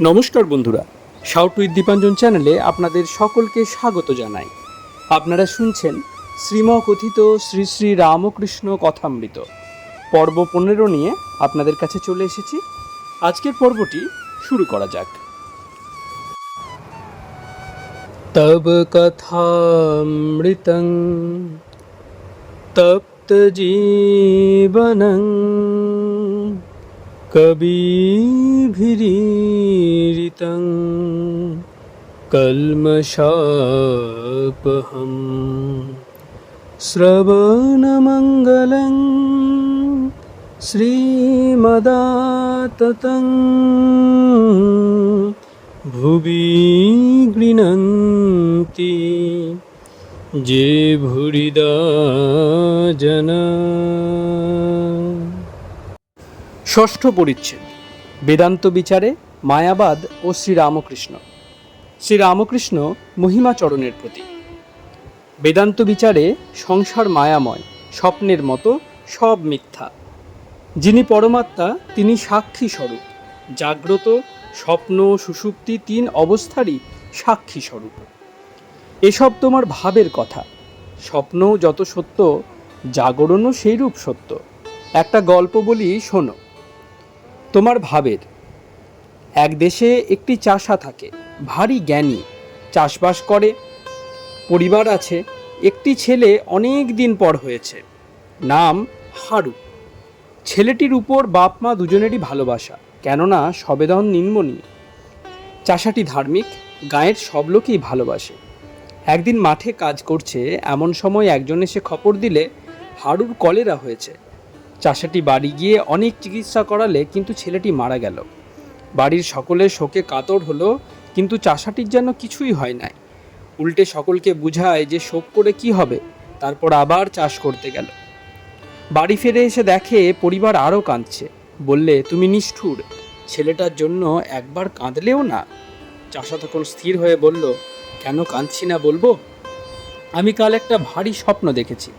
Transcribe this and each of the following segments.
নমস্কার বন্ধুরা shout with Dipanjan চ্যানেলে আপনাদের সকলকে স্বাগত জানাই। আপনারা শুনছেন শ্রীম কথিত শ্রী শ্রী রামকৃষ্ণ কথামৃত। পর্ব পনেরো নিয়ে আপনাদের কাছে চলে এসেছি। আজকের পর্বটি শুরু করা যাক। তব কথামৃতং, তপ্ত জীবনং। कबीभिरीरितं कल्मषापहम् श्रवणमङ्गलं श्रीमदाततं भुवि गृह्णन्ति जे भुरिदा जना ষষ্ঠ পরিচ্ছেদ, বেদান্ত বিচারে মায়াবাদ ও শ্রীরামকৃষ্ণ। শ্রীরামকৃষ্ণ মহিমাচরণের প্রতি বেদান্ত বিচারে সংসার মায়াময়, স্বপ্নের মতো সব মিথ্যা। যিনি পরমাত্মা, তিনি সাক্ষী স্বরূপ। জাগ্রত, স্বপ্ন সুষুপ্তি তিন অবস্থারই সাক্ষী স্বরূপ। এসব তোমার ভাবের কথা। স্বপ্নও যত সত্য, জাগরণও সেইরূপ সত্য। একটা গল্প বলি শোনো। তোমার ভাবের। এক দেশে একটি চাষা থাকে, ভারী জ্ঞানী, চাষবাস করে। পরিবার আছে, একটি ছেলে অনেক দিন পর হয়েছে, নাম হারু। ছেলেটির উপর বাপ মা দুজনেরই ভালোবাসা, কেননা সবেদন নিম্ননী চাষাটি ধার্মিক, গায়ের সব লোকেই ভালোবাসে। একদিন মাঠে কাজ করছে, এমন সময় একজন এসে খবর দিলে, হারুর কলেরা হয়েছে। চাষাটি বাড়ি গিয়ে অনেক চিকিৎসা করালে কিন্তু ছেলেটি মারা গেল। বাড়ির সকলে শোকে কাতর হলো, কিন্তু চাষাটির যেন কিছুই হয় নাই। উল্টে সকলকে বুঝায় যে শোক করে কি হবে, তারপর আবার চাষ করতে গেল। বাড়ি ফিরে এসে দেখে পরিবার আরও কাঁদছে। বললে, তুমি নিষ্ঠুর, ছেলেটার জন্য একবার কাঁদলেও না? চাষা তখন স্থির হয়ে বলল, কেন কাঁদছি না বলব? আমি কাল একটা ভারী স্বপ্ন দেখেছি।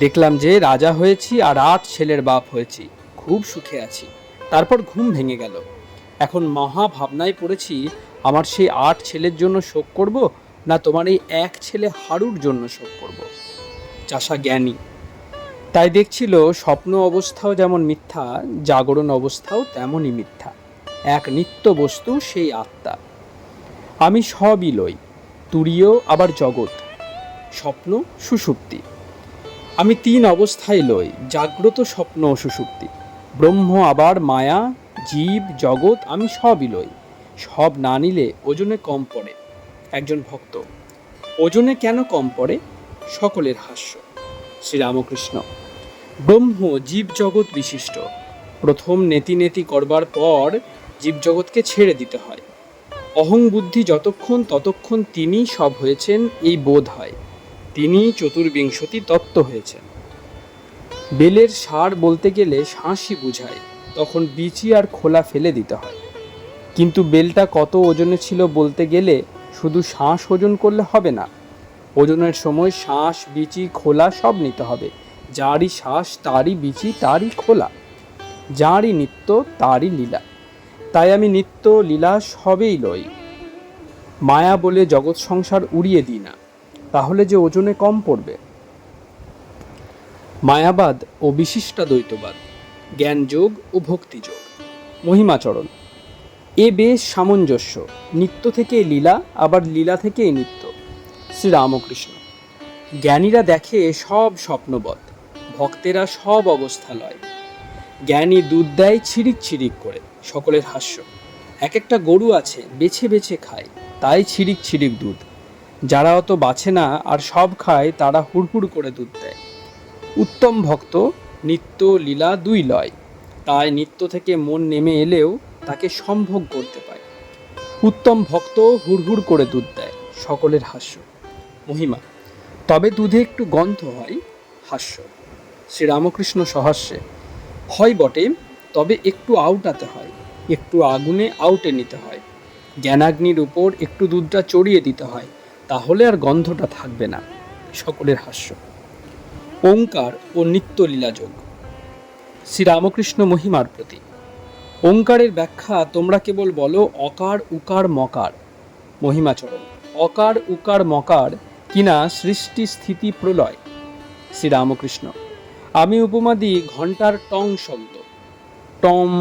দেখলাম যে রাজা হয়েছি আর আট ছেলের বাপ হয়েছি, খুব সুখে আছি। তারপর ঘুম ভেঙে গেল। এখন মহা ভাবনায় পড়েছি, আমার সেই আট ছেলের জন্য শোক করব না তোমার এই এক ছেলে হারুর জন্য শোক করব? চাষা জ্ঞানী। তাই দেখছিল স্বপ্ন অবস্থাও যেমন মিথ্যা, জাগরণ অবস্থাও তেমনই মিথ্যা। এক নিত্য বস্তু সেই আত্মা। আমি সবই লই তুরীয় আবার জগৎ। স্বপ্ন সুষুপ্তি আমি তিন অবস্থায় লই, জাগ্রত স্বপ্ন ও সুষুপ্তি ব্রহ্ম, আবার মায়া, জীব, জগৎ, আমি সবই লই। সব না নিলে ওজনে কম পড়ে। একজন ভক্ত, ওজনে কেন কম পড়ে? সকলের হাস্য। শ্রীরামকৃষ্ণ, ব্রহ্ম জীব জগৎ বিশিষ্ট। প্রথম নেতি নেতি করবার পর জীবজগৎকে ছেড়ে দিতে হয়। অহং বুদ্ধি যতক্ষণ ততক্ষণ তিনি সব হয়েছেন, এই বোধ হয়। তিনি চতুর্বিংশতি তত্ত্ব হয়েছেন। বেলের সার বলতে গেলে শাঁসই বুঝায়, তখন বিচি আর খোলা ফেলে দিতে হয়। কিন্তু বেলটা কত ওজনে ছিল বলতে গেলে শুধু শাঁস ওজন করলে হবে না, ওজনের সময় শাঁস বিচি, খোলা সব নিতে হবে। যারই শ্বাস তারই বিচি, তারই খোলা। যারই নিত্য, তারই লীলা। তাই আমি নিত্য, লীলা সবেই লই। মায়া বলে জগৎ সংসার উড়িয়ে দিই না। তাহলে যে ওজনে কম পড়বে। মায়াবাদ ও বিশিষ্টাদ্বৈতবাদ জ্ঞানযোগ ও ভক্তিযোগ, মহিমাচরণ। এ বেশ সামঞ্জস্য, নিত্য থেকে লীলা, আবার লীলা থেকে নিত্য। শ্রীরামকৃষ্ণ। জ্ঞানীরা দেখে সব স্বপ্নবৎ, ভক্তেরা সব অবস্থা লয় জ্ঞানী দুধ দেয় ছিরিক ছিরিক করে, সকলের হাস্য। এক একটা গরু আছে, বেছে বেছে খায়, তাই ছিরিক ছিরিক দুধ। যারা অত বাছে না আর সব খায়, তারা হুড়হুড় করে দুধ দেয়। উত্তম ভক্ত নিত্য লীলা দুই লয়। তাই নিত্য থেকে মন নেমে এলেও তাকে সম্ভোগ করতে পায়। উত্তম ভক্ত হুড়হুড় করে দুধ দেয়, সকলের হাস্য, মহিমা। তবে দুধে একটু গন্ধ হয়, হাস্য। শ্রীরামকৃষ্ণ সহাস্যে, হয় বটে, তবে একটু আউটাতে হয়, একটু আগুনে আউটে নিতে হয়। জ্ঞানাগ্নির উপর একটু দুধটা চড়িয়ে দিতে হয় তাহলে আর গন্ধটা থাকবে না, সকলের হাস্য। ওঙ্কার ও নিত্যলীলাযোগ শ্রীরামকৃষ্ণ মহিমার প্রতি ওঙ্কারের ব্যাখ্যা তোমরা কেবল বলো, অকার, উকার, মকার। মহিমাচরণ। অকার, উকার, মকার কিনা সৃষ্টি, স্থিতি, প্রলয়? শ্রীরামকৃষ্ণ। আমি উপমা দিই ঘণ্টার টং শব্দ। টম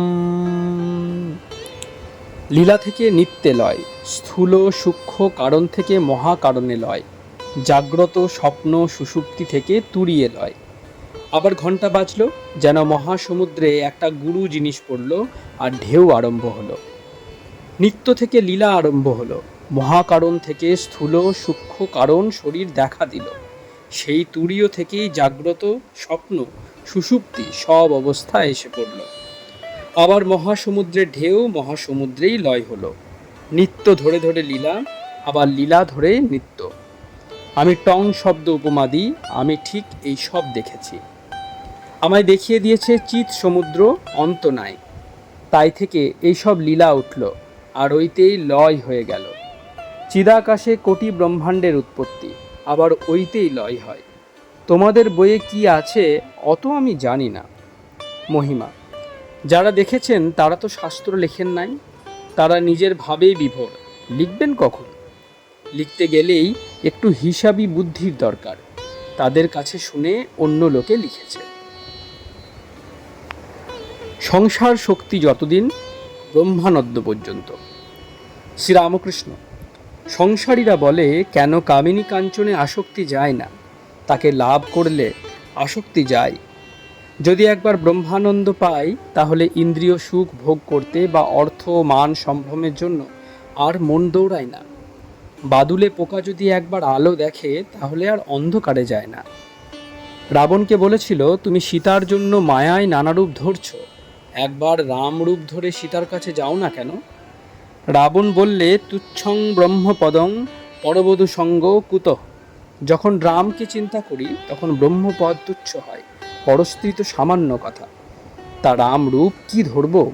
লীলা থেকে নিত্যে লয়, স্থূল সূক্ষ্ম কারণ থেকে মহাকারণে লয়, জাগ্রত স্বপ্ন সুষুপ্তি থেকে তুড়িয়ে লয়। আবার ঘণ্টা বাজলো, যেন মহাসমুদ্রে একটা গুরু জিনিস পড়ল আর ঢেউ আরম্ভ হলো। নিত্য থেকে লীলা আরম্ভ হলো, মহাকারণ থেকে স্থূল সূক্ষ্ম কারণ শরীর দেখা দিল। সেই তুরীয় থেকেই জাগ্রত স্বপ্ন সুষুপ্তি সব অবস্থা এসে পড়ল। আবার মহাসমুদ্রের ঢেউ, মহাসমুদ্রেই লয় হলো। নিত্য ধরে ধরে লীলা, আবার লীলা ধরে নিত্য। আমি টং শব্দ উপমা দিই, আমি ঠিক এই সব দেখেছি। আমায় দেখিয়ে দিয়েছে চিত সমুদ্র, অন্ত নাই। তাই থেকে এইসব লীলা উঠল, আর ওইতেই লয় হয়ে গেল। চিদাকাশে কোটি ব্রহ্মাণ্ডের উৎপত্তি, আবার ওইতেই লয় হয়। তোমাদের বইয়ে কি আছে, অত আমি জানি না। মহিমা যারা দেখেছেন, তারা তো শাস্ত্র লেখেন নাই, তারা নিজের ভাবেই বিভোর। লিখবেন কখন? লিখতে গেলেই একটু হিসাবি বুদ্ধির দরকার। তাদের কাছে শুনে অন্য লোকে লিখেছে। সংসার শক্তি যতদিন ব্রহ্মানদ্য পর্যন্ত। শ্রীরামকৃষ্ণ, সংসারীরা বলে, কেন কামিনী কাঞ্চনে আসক্তি যায় না? তাকে লাভ করলে আসক্তি যায়। যদি একবার ব্রহ্মানন্দ পাই, তাহলে ইন্দ্রিয় সুখ ভোগ করতে বা অর্থ মান সম্ভ্রমের জন্য আর মন দৌড়ায় না। বাদুলে পোকা যদি একবার আলো দেখে, তাহলে আর অন্ধকারে যায় না। রাবণকে বলেছিল, তুমি সীতার জন্য মায়ায় নানা রূপ ধরছ। একবার রাম রূপ ধরে সীতার কাছে যাও না কেন? রাবণ বললে, তুচ্ছং ব্রহ্মপদং পরবধূ সঙ্গ কুত। যখন রামকে চিন্তা করি, তখন ব্রহ্মপদ তুচ্ছ হয়। পরস্ত্রী তো সামান্য কথা। তা রাম রূপ কি ধরব?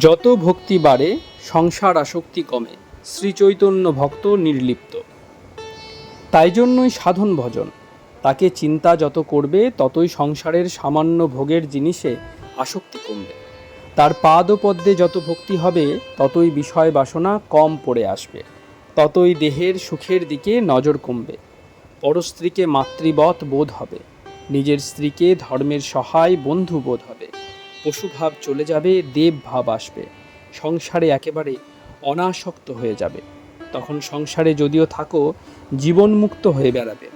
যত ভক্তি বাড়ে, সংসার আসক্তি কমে শ্রী চৈতন্য ভক্ত নির্লিপ্ত। তাই জন্যই সাধন ভজন। তাকে চিন্তা যত করবে, ততই সংসারের সামান্য ভোগের জিনিসে আসক্তি কমবে। তার পাদ ও পদ্মে যত ভক্তি হবে, ততই বিষয় বাসনা কম পড়ে আসবে। ততই দেহের সুখের দিকে নজর কমবে। পরস্ত্রীকে মাতৃবৎ বোধ হবে। নিজের স্ত্রীকে ধর্মের সহায় বন্ধু বোধ হবে। পশুভাব চলে যাবে দেব ভাব আসবে। সংসারে একেবারে অনাসক্ত হয়ে যাবে। তখন সংসারে যদিও থাকো, জীবনমুক্ত হয়ে বেড়াবে।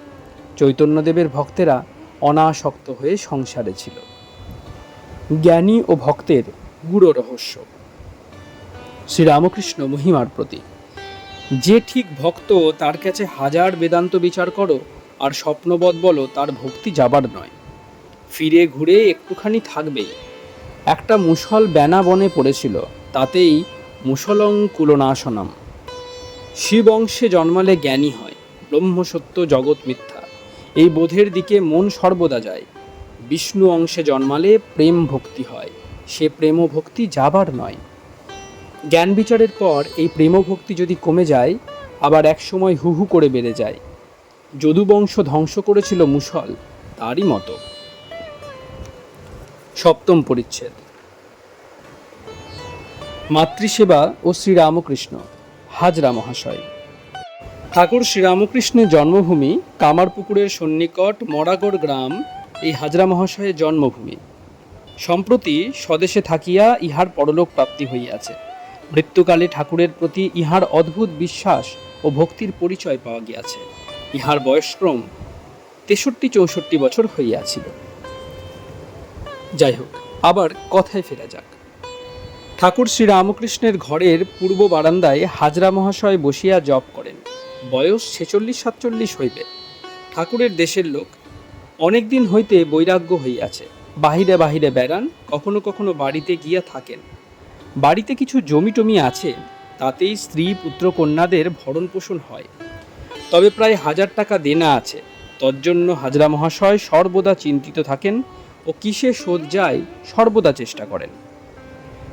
চৈতন্যদেবের ভক্তেরা অনাসক্ত হয়ে সংসারে ছিল। জ্ঞানী ও ভক্তের গুড়ো রহস্য। শ্রীরামকৃষ্ণ মহিমার প্রতি যে ঠিক ভক্ত, তার কাছে হাজার বেদান্ত বিচার করো আর স্বপ্নবৎ বলো, তার ভক্তি যাবার নয়। ফিরে ঘুরে একটুখানি থাকবেই একটা মুসল ব্যানা বনে পড়েছিল, তাতেই মুসলং কুলনাশনম। শিব অংশে জন্মালে জ্ঞানী হয়, ব্রহ্মসত্য জগৎ মিথ্যা। এই বোধের দিকে মন সর্বদা যায়। বিষ্ণু অংশে জন্মালে প্রেম ভক্তি হয়, সে প্রেম ভক্তি যাবার নয়। জ্ঞান বিচারের পর এই প্রেম ভক্তি যদি কমে যায়, আবার একসময় হু হু করে বেড়ে যায়। যদুবংশ ধ্বংস করেছিল মুসল তারই মতো। সপ্তম পরিচ্ছেদ। মাতৃসেবা ও শ্রীরামকৃষ্ণ, হাজরা মহাশয়। ঠাকুর শ্রীরামকৃষ্ণের জন্মভূমি কামারপুকুরের সন্নিকট মরাগড় গ্রাম, এই হাজরা মহাশয়ের জন্মভূমি। সম্প্রতি স্বদেশে থাকিয়া ইহার পরলোক প্রাপ্তি হইয়াছে। মৃত্যুকালে ঠাকুরের প্রতি ইহার অদ্ভুত বিশ্বাস ও ভক্তির পরিচয় পাওয়া গিয়াছে। ইহার বয়সক্রম তেষট্টি চৌষট্টি বছর হইয়াছিল। যাই হোক আবার কথায় ফেরা যাক। ঠাকুর শ্রী রামকৃষ্ণের ঘরের পূর্ব বারান্দায় হাজরা মহাশয় বসিয়া জপ করেন। বয়স ছেচল্লিশ সাতচল্লিশ হইবে। ঠাকুরের দেশের লোক অনেক দিন হইতে বৈরাগ্য হইয়াছে। বাহিরে বাহিরে বেড়ান, কখনো কখনো বাড়িতে গিয়া থাকেন। বাড়িতে কিছু জমি টমি আছে, তাতেই স্ত্রী পুত্র কন্যাদের ভরণ পোষণ হয়। তবে প্রায় হাজার টাকা দেনা আছে। তজ্জন্য হাজরা মহাশয় সর্বদা চিন্তিত থাকেন ও কিসে শোধ যায় সর্বদা চেষ্টা করেন।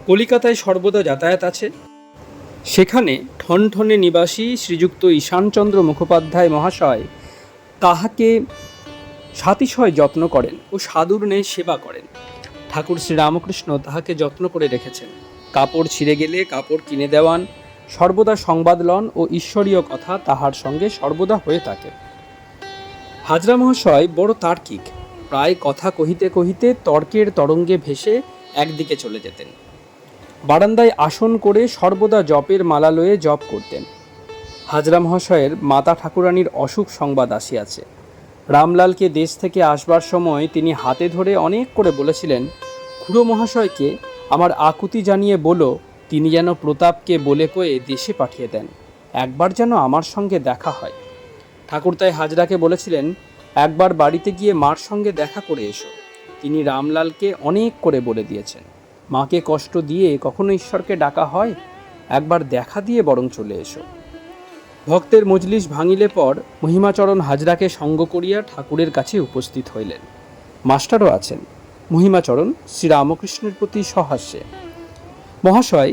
কলিকাতায় সর্বদা যাতায়াত আছে। সেখানে ঠনঠনে নিবাসী শ্রীযুক্ত ঈশানচন্দ্র মুখোপাধ্যায় মহাশয় তাহাকে সাতিশয় যত্ন করেন ও নেই সেবা করেন। ঠাকুর শ্রীরামকৃষ্ণ তাহাকে যত্ন করে রেখেছেন। কাপড় ছিঁড়ে গেলে কাপড় কিনে দেওয়ান সর্বদা সংবাদ লন ও ঈশ্বরীয় কথা তাহার সঙ্গে সর্বদা হয়ে থাকে। হাজরা মহাশয় বড় তার্কিক। প্রায় কথা কহিতে কহিতে তর্কের তরঙ্গে ভেসে একদিকে চলে যেতেন। বারান্দায় আসন করে সর্বদা জপের মালা লয়ে জপ করতেন। হাজরা মহাশয়ের মাতা ঠাকুরানীর অসুখ সংবাদ আসিয়াছে। রামলালকে দেশ থেকে আসবার সময় তিনি হাতে ধরে অনেক করে বলেছিলেন, খুড়ো মহাশয়কে আমার আকুতি জানিয়ে বলো তিনি যেন প্রতাপকে বলে কয়ে দেশে পাঠিয়ে দেন, একবার যেন আমার সঙ্গে দেখা হয়। ঠাকুর তাই হাজরাকে বলেছিলেন, একবার বাড়িতে গিয়ে মার সঙ্গে দেখা করে এসো। তিনি রামলালকে অনেক করে বলে দিয়েছেন। মাকে কষ্ট দিয়ে কখনো ঈশ্বরকে ডাকা হয়? একবার দেখা দিয়ে বরং চলে এসো। ভক্তের মজলিস ভাঙিলে পর মহিমাচরণ হাজরাকে সঙ্গ করিয়া ঠাকুরের কাছে উপস্থিত হইলেন। মাস্টারও আছেন। মহিমাচরণ শ্রীরামকৃষ্ণের প্রতি সহাস্যে। মহাশয়,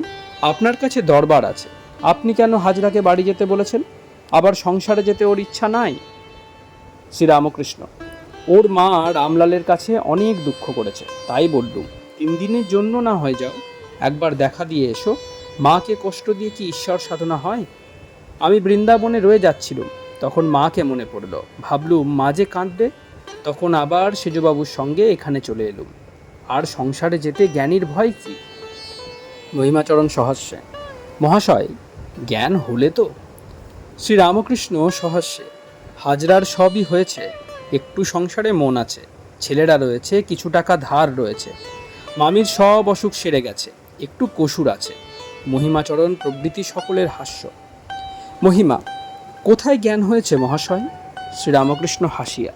আপনার কাছে দরবার আছে। আপনি কেন হাজরাকে বাড়ি যেতে বলেছেন? আবার সংসারে যেতে ওর ইচ্ছা নাই? শ্রীরামকৃষ্ণ, ওর মা রামলালের কাছে অনেক দুঃখ করেছে, তাই বললুম, তিন দিনের জন্য না হয়ে যাও, একবার দেখা দিয়ে এসো। মাকে কষ্ট দিয়ে কি ঈশ্বর সাধনা হয়? আমি বৃন্দাবনে রয়ে যাচ্ছিলুম, তখন মাকে মনে পড়ল, ভাবলুম, মা যে কাঁদবে, তখন আবার সেজবাবুর সঙ্গে এখানে চলে এলুম। আর সংসারে যেতে জ্ঞানীর ভয় কি? মহিমাচরণ সহস্যে। মহাশয়, জ্ঞান হলে তো? শ্রীরামকৃষ্ণ সহস্যে, হাজরার সবই হয়েছে, একটু সংসারে মন আছে, ছেলেরা রয়েছে, কিছু টাকা ধার রয়েছে, মামির সব অসুখ সেরে গেছে, একটু কসুর আছে, মহিমাচরণ প্রভৃতি সকলের হাস্য। মহিমা, কোথায় জ্ঞান হয়েছে মহাশয়? শ্রীরামকৃষ্ণ হাসিয়া,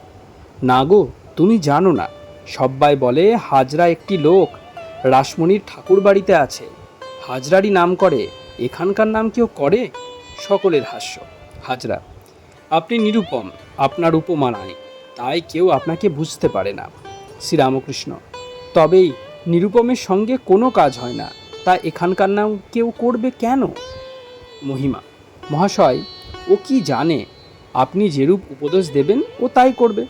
না গো, তুমি জানো না, সব্বাই বলে হাজরা একটি লোক, রাসমণির ঠাকুর বাড়িতে আছে হাজরারই নাম করে, এখানকার নাম কেউ করে? সকলের হাস্য। হাজরা, আপনি নিরুপম, আপনার উপমা নাই, তাই কেউ আপনাকে বুঝতে পারে না। শ্রীরামকৃষ্ণ, তবেই নিরুপমের সঙ্গে কোনো কাজ হয় না, তা এখানকার নাম কেউ করবে কেন? মহিমা, মহাশয়, ও কি জানে? আপনি যেরূপ উপদেশ দেবেন, ও তাই করবে।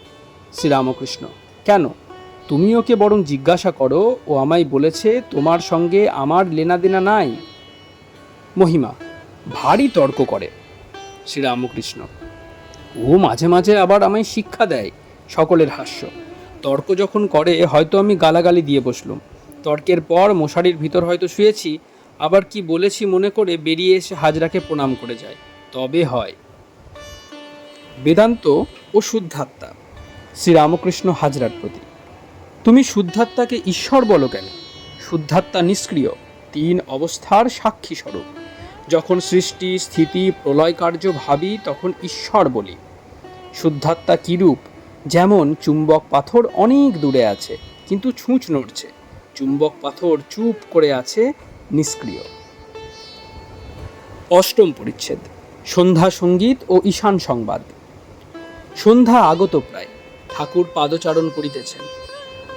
শ্রীরামকৃষ্ণ, কেন? তুমি ওকে বরং জিজ্ঞাসা করো, ও আমায় বলেছে তোমার সঙ্গে আমার লেনাদেনা নাই। মহিমা, ভারী তর্ক করে শ্রীরামকৃষ্ণ। ও মাঝে মাঝে আবার আমায় শিক্ষা দেয় সকলের হাস্য। তর্ক যখন করে, হয়তো আমি গালাগালি দিয়ে বসলুম। তর্কের পর মশারির ভিতর হয়তো শুয়েছি, আবার কি বলেছি মনে করে বেরিয়ে এসে হাজরাকে প্রণাম করে যায়। তবে হয়। বেদান্ত ও শুদ্ধাত্মা, শ্রীরামকৃষ্ণ হাজরার প্রতি। তুমি শুদ্ধাত্মাকে ঈশ্বর বলো কেন? শুদ্ধাত্মা নিষ্ক্রিয়, তিন অবস্থার সাক্ষী স্বরূপ। যখন সৃষ্টি, স্থিতি, প্রলয় কার্য ভাবি, তখন ঈশ্বর বলি। শুদ্ধাত্মা কিরূপ? যেমন চুম্বক পাথর অনেক দূরে আছে, কিন্তু ছুঁচ নড়ছে। চুম্বক পাথর চুপ করে আছে, নিষ্ক্রিয়। অষ্টম পরিচ্ছেদ, সন্ধ্যা সংগীত ও ঈশান সংবাদ। সন্ধ্যা আগত প্রায়, ঠাকুর পাদচারণ করিতেছেন।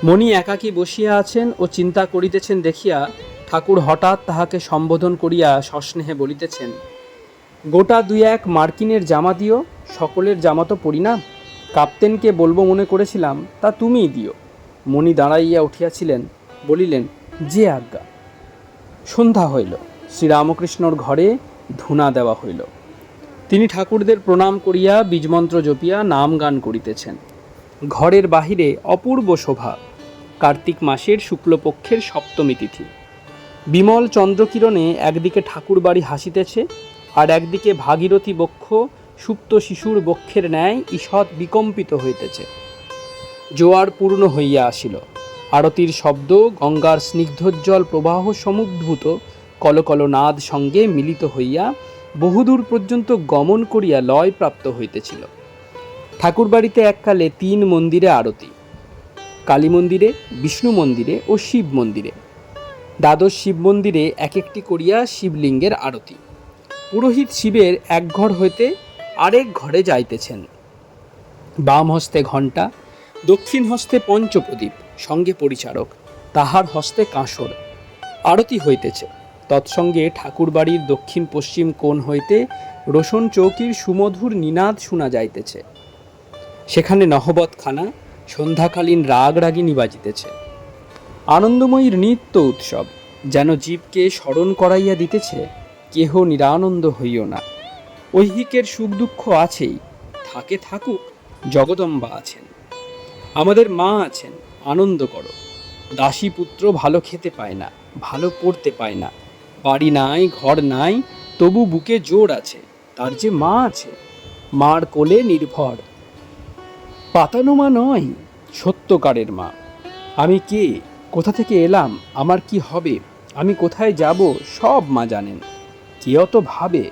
মণি একাকী বসিয়া আছেন ও চিন্তা করিতেছেন দেখিয়া ঠাকুর হঠাৎ তাহাকে সম্বোধন করিয়া সস্নেহে বলিতেছেন, গোটা দুই এক মার্কিনের জামা দিও, সকলের জামা তো পড়ি না। কাপ্তেনকে বলব মনে করেছিলাম, তা তুমিই দিও। মণি দাঁড়াইয়া উঠিয়াছিলেন, বলিলেন, যে আজ্ঞা। সন্ধ্যা হইল, শ্রীরামকৃষ্ণর ঘরে ধুনা দেওয়া হইল। তিনি ঠাকুরদের প্রণাম করিয়া বীজমন্ত্র জপিয়া নাম গান করিতেছেন। ঘরের বাহিরে অপূর্ব শোভা। কার্তিক মাসের শুক্লপক্ষের সপ্তমী তিথি। বিমল চন্দ্রকিরণে একদিকে ঠাকুর বাড়ি হাসিতেছে আর একদিকে ভাগীরথী বক্ষ সুপ্ত শিশুর বক্ষের ন্যায় ঈষৎ বিকম্পিত হইতেছে। জোয়ার পূর্ণ হইয়া আসিল। আরতির শব্দ, গঙ্গার স্নিগ্ধোজ্জ্বল প্রবাহ সমুদ্ভূত, কলকল নাদ সঙ্গে মিলিত হইয়া বহুদূর পর্যন্ত গমন করিয়া লয় প্রাপ্ত হইতেছিল। ঠাকুরবাড়িতে এককালে তিন মন্দিরে আরতি। কালী মন্দিরে, বিষ্ণু মন্দিরে ও শিব মন্দিরে। দ্বাদশ শিব মন্দিরে এক একটি করিয়া শিবলিঙ্গের আরতি। পুরোহিত শিবের এক ঘর হইতে আরেক ঘরে যাইতেছেন। বাম হস্তে ঘণ্টা, দক্ষিণ হস্তে পঞ্চপ্রদীপ, সঙ্গে পরিচারক, তাহার হস্তে কাঁসর। আরতি হইতেছে। তৎসঙ্গে ঠাকুরবাড়ির দক্ষিণ পশ্চিম কোণ হইতে রোশন চৌকির সুমধুর নিনাদ শোনা যাইতেছে। সেখানে নহবতখানা সন্ধ্যাকালীন রাগ রাগিনী বাজিতেছে। আনন্দময়ীর নিত্য উৎসব, যেন জীবকে স্মরণ করাইয়া দিতেছে, কেহ নিরানন্দ হইও না। ঐহিকের সুখ দুঃখ আছেই, থাকে থাকুক, জগদম্বা আছেন। আমাদের মা আছেন, আনন্দ করো। দাসী পুত্র ভালো খেতে পায় না, ভালো পড়তে পায় না। বাড়ি নাই, ঘর নাই, তবু বুকে জোর আছে, তার যে মা আছে, মার কোলে নির্ভর। পাতানো মা নয়, সত্যকারের মা। আমি কে? কোথা থেকে এলাম? আমার কি হবে? আমি কোথায় যাব? সব মা জানেন। কে অত ভাবে?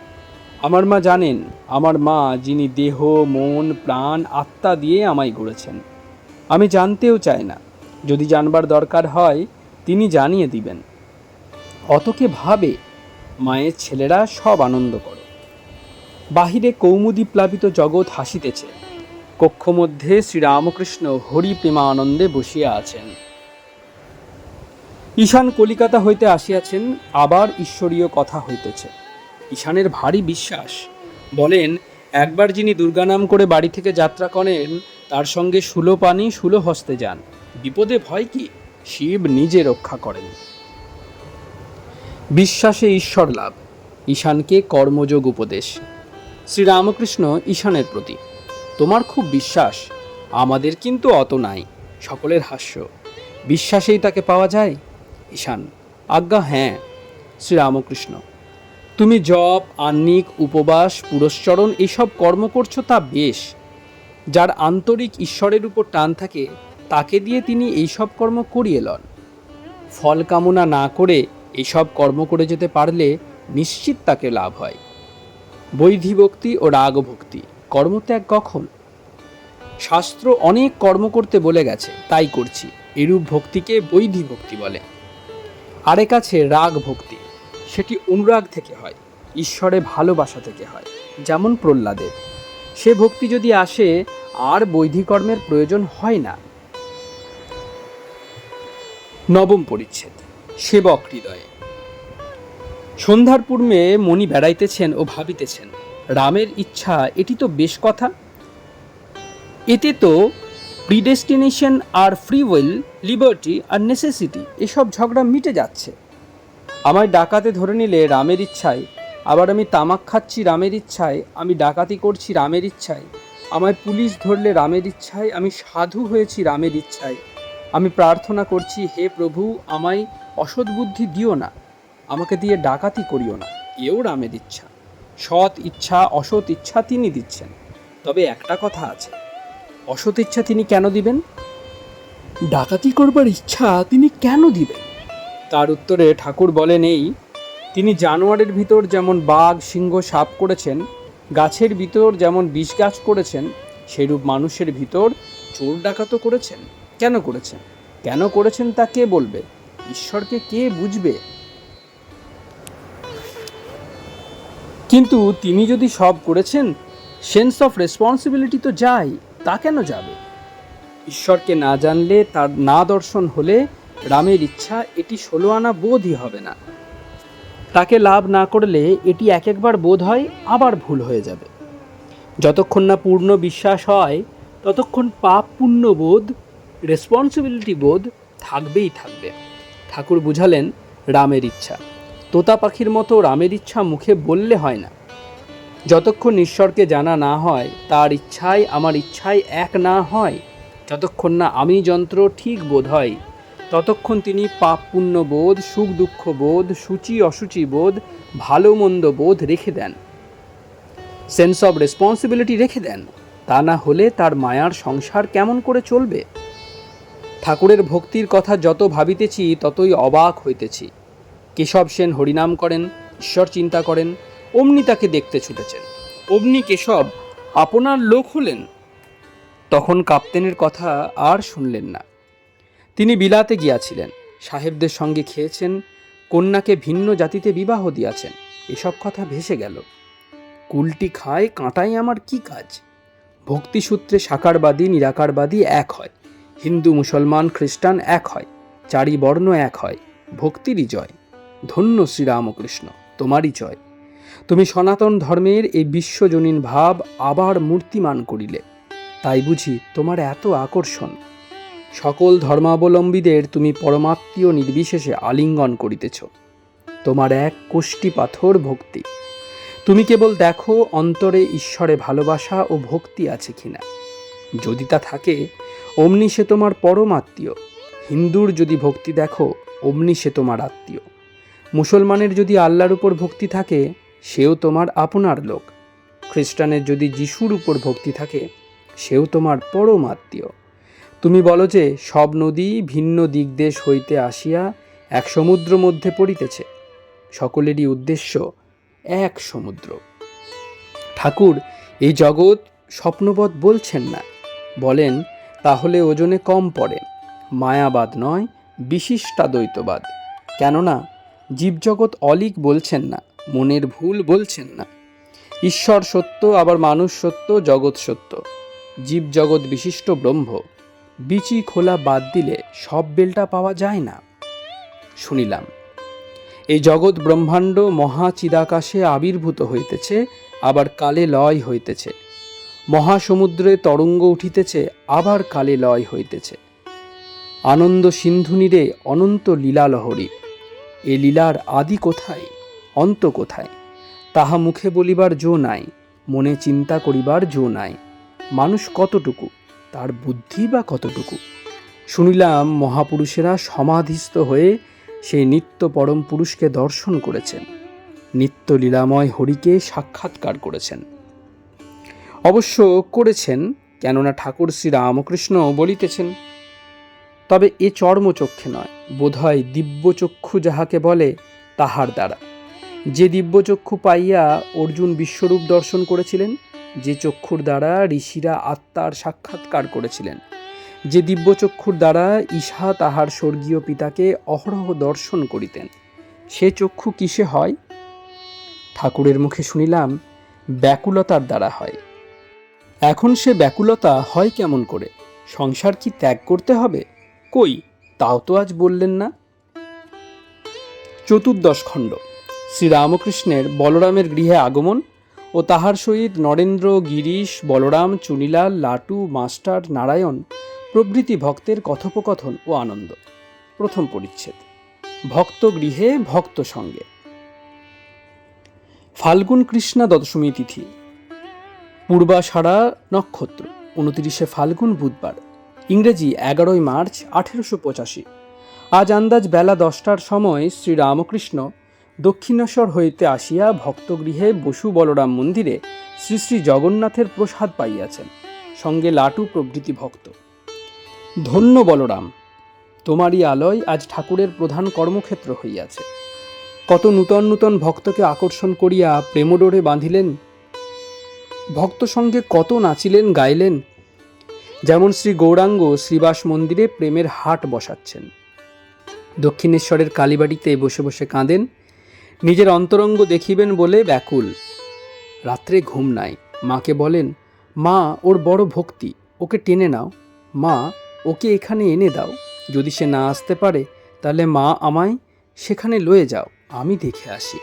আমার মা জানেন, আমার মা যিনি দেহ, মন, প্রাণ, আত্মা দিয়ে আমায় গড়েছেন। আমি জানতেও চাই না। যদি জানবার দরকার হয়, তিনি জানিয়ে দিবেন। অতকে ভাবে? মায়ের ছেলেরা সব আনন্দ করে। বাহিরে কৌমুদী প্লাবিত জগৎ হাসিতেছে। কক্ষ মধ্যে শ্রীরামকৃষ্ণ হরি প্রেমানন্দে বসিয়া আছেন। ঈশান কলিকাতা হইতে আসিয়াছেন, আবার ঈশ্বরীয় কথা হইতেছে। ঈশানের ভারী বিশ্বাস। বলেন, একবার যিনি দুর্গানাম করে বাড়ি থেকে যাত্রা করেন, তার সঙ্গে শুলো পানি শুলো হস্তে যান। বিপদে ভয় কি? শিব নিজে রক্ষা করেন। বিশ্বাসে ঈশ্বর লাভ। ঈশানকে কর্মযোগ উপদেশ। শ্রীরামকৃষ্ণ ঈশানের প্রতি তোমার খুব বিশ্বাস, আমাদের কিন্তু অত নাই, সকলের হাস্য। বিশ্বাসেই তাকে পাওয়া যায়? ঈশান, আজ্ঞা হ্যাঁ শ্রীরামকৃষ্ণ। তুমি জপ, আহ্নিক, উপবাস, পুরস্চরণ এসব কর্ম করছ তা বেশ। যার আন্তরিক ঈশ্বরের উপর টান থাকে, তাকে দিয়ে তিনি এইসব কর্ম করিয়ে লন। ফল কামনা না করে এসব কর্ম করে যেতে পারলে নিশ্চিত তাকে লাভ হয়। বৈধি ভক্তি ও রাগ ভক্তি কর্মত্যাগ কখন? শাস্ত্র অনেক কর্ম করতে বলে গেছে, তাই করছি। এরূপ ভক্তিকে বৈধি ভক্তি বলে। আরেক আছে রাগ ভক্তি। সেটি অনুরাগ থেকে হয়, ঈশ্বরে ভালোবাসা থেকে হয়, যেমন প্রহ্লাদের। সে ভক্তি যদি আসে, আর বৈধিকর্মের প্রয়োজন হয় না। নবম পরিচ্ছেদ, সেবক হৃদয়ে। সন্ধ্যার পূর্বে মণি বেড়াইতেছেন ও ভাবিতেছেন রামের ইচ্ছা, এটি তো বেশ কথা। এতে তো প্রিডেস্টিনেশন আর ফ্রি উইল লিবার্টি আর নেসেসিটি এসব ঝগড়া মিটে যাচ্ছে। আমায় ডাকাতে ধরে নিলে রামের ইচ্ছায়, আবার আমি তামাক খাচ্ছি রামের ইচ্ছায়, আমি ডাকাতি করছি রামের ইচ্ছায়, আমায় পুলিশ ধরলে রামের ইচ্ছায়, আমি সাধু হয়েছি রামের ইচ্ছায়, আমি প্রার্থনা করছি, হে প্রভু, আমায় অসৎ বুদ্ধি দিও না, আমাকে দিয়ে ডাকাতি করিও না, এও রামের ইচ্ছা। সৎ ইচ্ছা অসৎ ইচ্ছা তিনি দিচ্ছেন। তবে একটা কথা আছে অসৎ ইচ্ছা তিনি কেন দিবেন? ডাকাতি করবার ইচ্ছা তিনি কেন দিবেন? তার উত্তরে ঠাকুর বলেন এই তিনি জানোয়ারের ভিতর যেমন বাঘ সিংহ সাপ করেছেন গাছের ভিতর যেমন বিষ গাছ করেছেন সেরূপ মানুষের ভিতর চোর ডাকাতও করেছেন। কেন করেছেন? কেন করেছেন তা কে বলবে? ঈশ্বরকে কে বুঝবে? কিন্তু তিনি যদি সব করেছেন সেন্স অফ রেসপন্সিবিলিটি তো যায়, তা কেন যাবে? ঈশ্বরকে না জানলে, তার না দর্শন হলে রামের ইচ্ছা এটি ষোলো আনা বোধই হবে না। তাকে লাভ না করলে এটি এক একবার বোধ হয় আবার ভুল হয়ে যাবে। যতক্ষণ না পূর্ণ বিশ্বাস হয়, ততক্ষণ পাপ পুণ্য বোধ রেসপন্সিবিলিটি বোধ থাকবেই থাকবে। ঠাকুর বুঝালেন রামের ইচ্ছা। তোতা পাখির মতো রামের ইচ্ছা মুখে বললে হয় না। যতক্ষণ ঈশ্বরকে জানা না হয়, তার ইচ্ছায় আমার ইচ্ছায় এক না হয়, যতক্ষণ না আমি যন্ত্র ঠিক বোধ হয়, ততক্ষণ তিনি পাপ পুণ্য বোধ, সুখ দুঃখ বোধ, সূচি অসুচি বোধ, ভালো মন্দ বোধ রেখে দেন। সেন্স অব রেসপন্সিবিলিটি রেখে দেন। তা না হলে তার মায়ার সংসার কেমন করে চলবে? ঠাকুরের ভক্তির কথা যত ভাবিতেছি, ততই অবাক হইতেছি। কেশব সেন হরিনাম করেন, ঈশ্বর চিন্তা করেন, অমনি তাকে দেখতে ছুটেছেন। অমনি কেশব আপনার লোক হলেন? তখন কাপ্তেনের কথা আর শুনলেন না। তিনি বিলাতে গিয়াছিলেন, সাহেবদের সঙ্গে খেয়েছেন, কন্যাকে ভিন্ন জাতিতে বিবাহ দিয়াছেন, এসব কথা ভেসে গেল। কুলটি খায় কাঁটাই আমার কি কাজ? ভক্তিসূত্রে সাকারবাদী, নিরাকারবাদী এক হয়। হিন্দু, মুসলমান, খ্রিস্টান এক হয় চারি বর্ণ এক হয়, ভক্তিরই জয়। ধন্য শ্রীরামকৃষ্ণ, তোমারই জয়। তুমি সনাতন ধর্মের এই বিশ্বজনীন ভাব আবার মূর্তিমান করিলে। তাই বুঝি তোমার এত আকর্ষণ। সকল ধর্মাবলম্বীদের তুমি পরমাত্মীয় নির্বিশেষে আলিঙ্গন করিতেছ। তোমার এক কোষ্টি পাথর ভক্তি। তুমি কেবল দেখো অন্তরে ঈশ্বরে ভালোবাসা ও ভক্তি আছে কিনা। যদি তা থাকে, অমনি সে তোমার পরমাত্মীয়। হিন্দুর যদি ভক্তি দেখো, অমনি সে তোমার আত্মীয়। মুসলমানের যদি আল্লাহর উপর ভক্তি থাকে, সেও তোমার আপনার লোক। খ্রিস্টানের যদি যিশুর উপর ভক্তি থাকে, সেও তোমার পরম আত্মীয়। তুমি বলো যে, সব নদী ভিন্ন দিকদেশ হইতে আসিয়া এক সমুদ্র মধ্যে পড়িতেছে। সকলেরই উদ্দেশ্য এক সমুদ্র। ঠাকুর, এই জগৎ স্বপ্নবৎ বলছেন না। বলেন, তাহলে ওজনে কম পড়ে। মায়াবাদ নয়, বিশিষ্টাদ্বৈতবাদ। কেননা জীবজগৎ অলিক বলছেন না, মনের ভুল বলছেন না। ঈশ্বর সত্য, আবার মানুষ সত্য, জগৎ সত্য। জীব জগৎ বিশিষ্ট ব্রহ্ম, বিচি খোলা বাদ দিলে সব বেলটা পাওয়া যায় না। শুনিলাম, এই জগৎ ব্রহ্মাণ্ড মহাচিদাকাশে আবির্ভূত হইতেছে, আবার কালে লয় হইতেছে। মহাসমুদ্রে তরঙ্গ উঠিতেছে, আবার কালে লয় হইতেছে। আনন্দ সিন্ধুনিরে অনন্ত লীলালহরী। এ লীলার আদি কোথায়? অন্ত কোথায়? তাহা মুখে বলিবার জো নাই, মনে চিন্তা করিবার জো নাই। মানুষ কতটুকু, তার বুদ্ধি বা কতটুকু? শুনিলাম মহাপুরুষেরা সমাধিস্থ হয়ে সেই নিত্য পরম পুরুষকে দর্শন করেছেন। নিত্য লীলাময় হরিকে সাক্ষাৎকার করেছেন। অবশ্য করেছেন, কেননা ঠাকুর শ্রী রামকৃষ্ণ বলিতেছেন তবে এ চর্মচক্ষে নয়, বোধহয় দিব্যচক্ষু যাহাকে বলে, তাহার দ্বারা। যে দিব্যচক্ষু পাইয়া অর্জুন বিশ্বরূপ দর্শন করেছিলেন, যে চক্ষুর দ্বারা ঋষিরা আত্মার সাক্ষাৎকার করেছিলেন, যে দিব্যচক্ষুর দ্বারা ঈশা তাহার স্বর্গীয় পিতাকে অহরহ দর্শন করিতেন, সে চক্ষু কিসে হয়? ঠাকুরের মুখে শুনিলাম, ব্যাকুলতার দ্বারা হয়। এখন সে ব্যাকুলতা হয় কেমন করে? সংসার কি ত্যাগ করতে হবে? কই? তাও তো আজ বললেন না। চতুর্দশ খণ্ড। শ্রীরামকৃষ্ণের বলরামের গৃহে আগমন ও তাহার সহিত নরেন্দ্র, গিরিশ, বলরাম, চুনিলাল, লাটু, মাস্টার, নারায়ণ প্রভৃতি ভক্তের কথোপকথন ও আনন্দ। প্রথম পরিচ্ছেদ। ভক্ত গৃহে, ভক্ত সঙ্গে। ফাল্গুন কৃষ্ণা দশমী তিথি। পূর্বাষাঢ়া নক্ষত্র। উনতিরিশে ফাল্গুন বুধবার। ইংরেজি এগারোই মার্চ আঠেরোশো পঁচাশি। আজ আন্দাজ বেলা দশটার সময় শ্রীরামকৃষ্ণ দক্ষিণেশ্বর হইতে আসিয়া ভক্তগৃহে বসু বলরাম মন্দিরে শ্রী শ্রী জগন্নাথের প্রসাদ পাইয়াছেন, সঙ্গে লাটু প্রভৃতি ভক্ত। ধন্য বলরাম, তোমারই আলয় আজ ঠাকুরের প্রধান কর্মক্ষেত্র হইয়াছে। কত নূতন নূতন ভক্তকে আকর্ষণ করিয়া প্রেমডোরে বাঁধিলেন? ভক্ত সঙ্গে কত নাচিলেন, গাইলেন? যেমন শ্রী গৌরাঙ্গ শ্রীবাস মন্দিরে প্রেমের হাট বসাচ্ছেন। দক্ষিণেশ্বরের কালীবাড়িতে বসে বসে কাঁদেন, নিজের অন্তরঙ্গ দেখিবেন বলে ব্যাকুল। রাত্রে ঘুম নাই। মাকে বলেন, মা, ওর বড় ভক্তি, ওকে টেনে নাও। মা, ওকে এখানে এনে দাও। যদি সে না আসতে পারে, তাহলে মা আমায় সেখানে লয়ে যাও, আমি দেখে আসি।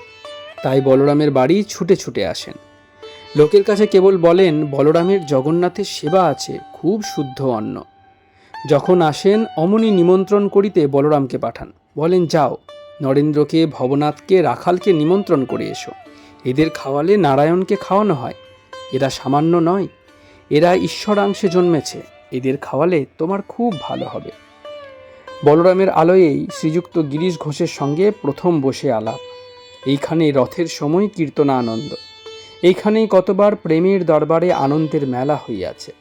তাই বলরামের বাড়ি ছুটে ছুটে আসেন। লোকের কাছে কেবল বলেন, বলরামের জগন্নাথের সেবা আছে, খুব শুদ্ধ অন্ন। যখন আসেন, অমনি নিমন্ত্রণ করিতে বলরামকে পাঠান। বলেন, যাও, নরেন্দ্রকে, ভবনাথকে, রাখালকে নিমন্ত্রণ করে এসো। এদের খাওয়ালে নারায়ণকে খাওয়ানো হয়। এরা সামান্য নয়, এরা ঈশ্বরাংশে জন্মেছে। এদের খাওয়ালে তোমার খুব ভালো হবে। বলরামের আলোয়েই শ্রীযুক্ত গিরিশ ঘোষের সঙ্গে প্রথম বসে আলাপ। এইখানে রথের সময় কীর্তনা আনন্দ এইখানেই কতবার প্রেমের দরবারে আনন্দের মেলা হইয়াছে।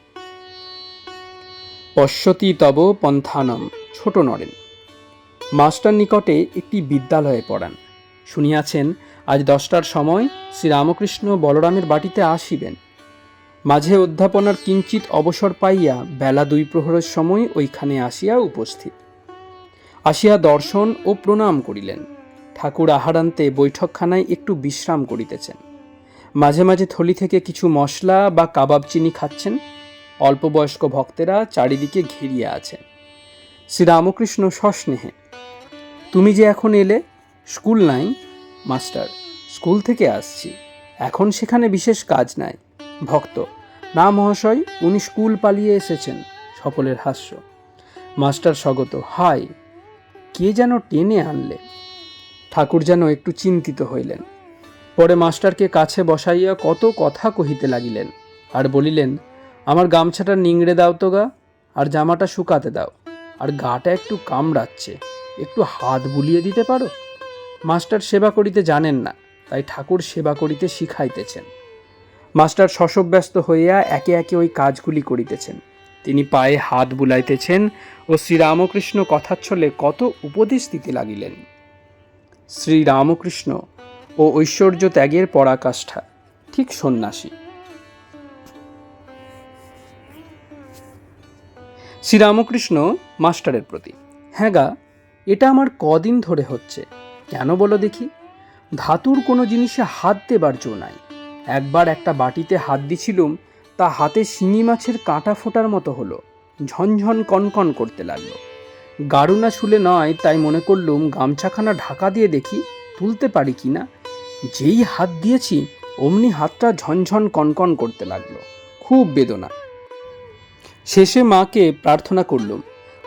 পশ্যতি তব পন্থানম, ছোট নরেন। মাস্টার নিকটে একটি বিদ্যালয়ে পড়ান। শুনিয়াছেন, আজ দশটার সময় শ্রীরামকৃষ্ণ বলরামের বাটিতে আসিবেন। মাঝে অধ্যাপনার কিঞ্চিত অবসর পাইয়া বেলা দুই প্রহরের সময় ওইখানে আসিয়া উপস্থিত। আসিয়া দর্শন ও প্রণাম করিলেন। ঠাকুর আহারান্তে বৈঠকখানায় একটু বিশ্রাম করিতেছেন। মাঝে মাঝে থলি থেকে কিছু মশলা বা কাবাব চিনি খাচ্ছেন। অল্পবয়স্ক ভক্তেরা চারিদিকে ঘিরিয়া আছেন। শ্রীরামকৃষ্ণ সস্নেহে, তুমি যে এখন এলে, স্কুল নাই, মাস্টার, স্কুল থেকে আসছি। এখন সেখানে বিশেষ কাজ নাই। ভক্ত, না মহাশয়, উনি স্কুল পালিয়ে এসেছেন, সকলের হাস্য। মাস্টার স্বগত হাই কে যেন টেনে আনলে? ঠাকুর যেন একটু চিন্তিত হইলেন। পরে মাস্টারকে কাছে বসাইয়া কত কথা কহিতে লাগিলেন, আর বলিলেন, আমার গামছাটা নিংড়ে দাও তো গা, আর জামাটা শুকাতে দাও, আর গাটা একটু কামড়াচ্ছে, একটু হাত বুলিয়ে দিতে পারো? মাস্টার সেবা করিতে জানেন না, তাই ঠাকুর সেবা করিতে শিখাইতেছেন। মাস্টার শশব্যস্ত হইয়া একে একে ওই কাজগুলি করিতেছেন। তিনি পায়ে হাত বুলাইতেছেন ও শ্রীরামকৃষ্ণ কথাচ্ছলে কত উপদেশ দিতে লাগিলেন। শ্রীরামকৃষ্ণ ও ঐশ্বর্য ত্যাগের পরাকাষ্ঠা। ঠিক সন্ন্যাসী। শ্রীরামকৃষ্ণ মাস্টারের প্রতি হ্যাঁ গা, এটা আমার কদিন ধরে হচ্ছে। কেন বলো দেখি? ধাতুর কোনো জিনিসে হাত দেবার জো নাই। একবার একটা বাটিতে হাত দিছিলুম, তা হাতে শিঙি মাছের কাঁটা ফোটার মতো হলো। ঝনঝন কনকন করতে লাগল। গাড়ুনা ছুলে নয়, তাই মনে করলুম, গামছাখানা ঢাকা দিয়ে দেখি, তুলতে পারি কি না? যেই হাত দিয়েছি, অমনি হাতটা ঝনঝন কনকন করতে লাগল। খুব বেদনা। শেষে মাকে প্রার্থনা করলুম,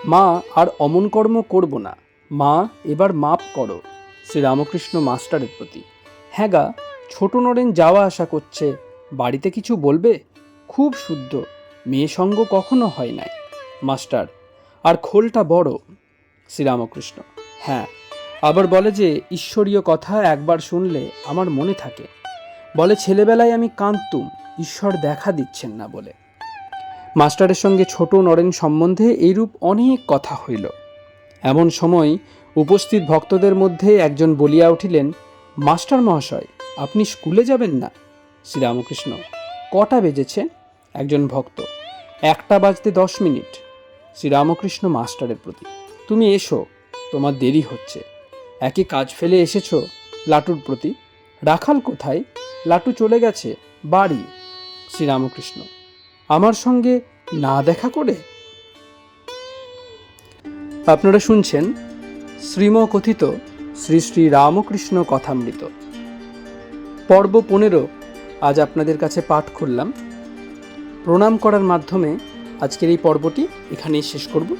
মা, আর অমন কর্ম করব না। মা, এবার মাপ করো, শ্রীরামকৃষ্ণ মাস্টারের প্রতি। হ্যাঁ গা, ছোট নরেন যাওয়া আসা করছে। বাড়িতে কিছু বলবে? খুব শুদ্ধ। মেয়ে সঙ্গ কখনো হয় নাই। মাস্টার, আর খোলটা বড়। শ্রীরামকৃষ্ণ হ্যাঁ আবার বলে যে, ঈশ্বরীয় কথা একবার শুনলে আমার মনে থাকে। বলে, ছেলেবেলায় আমি কাঁদতুম, ঈশ্বর দেখা দিচ্ছেন না বলে। মাস্টারের সঙ্গে ছোট নরেন সম্বন্ধে এইরূপ অনেক কথা হইল। এমন সময় উপস্থিত ভক্তদের মধ্যে একজন বলিয়া উঠিলেন, মাস্টার মহাশয়, আপনি স্কুলে যাবেন না? শ্রীরামকৃষ্ণ, কটা বেজেছে? একজন ভক্ত, একটা বাজতে দশ মিনিট। শ্রীরামকৃষ্ণ মাস্টারের প্রতি, তুমি এসো, তোমার দেরি হচ্ছে। একই কাজ ফেলে এসেছ লাটুর প্রতি? রাখাল কোথায়? লাটু চলে গেছে বাড়ি। শ্রীরামকৃষ্ণ, আমার সঙ্গে না দেখা করে? আপনারা শুনছেন শ্রীম কথিত শ্রী শ্রী রামকৃষ্ণ কথামৃত। পর্ব পনেরো, আজ আপনাদের কাছে পাঠ করলাম। প্রণাম করার মাধ্যমে আজকের এই পর্বটি এখানেই শেষ করব।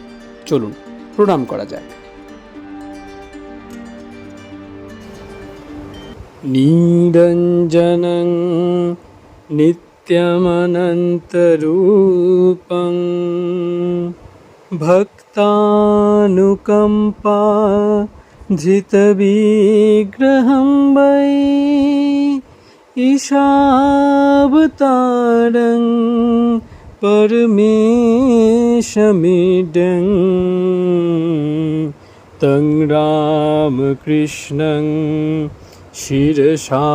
চলুন, প্রণাম করা যাক। नीरञ्जनं नित्यमनन्तरूपं भक्तानुकम्पा धृतविग्रहं वै ईशावतारं परमेशमिडं तं रामकृष्णं শিরসানমামি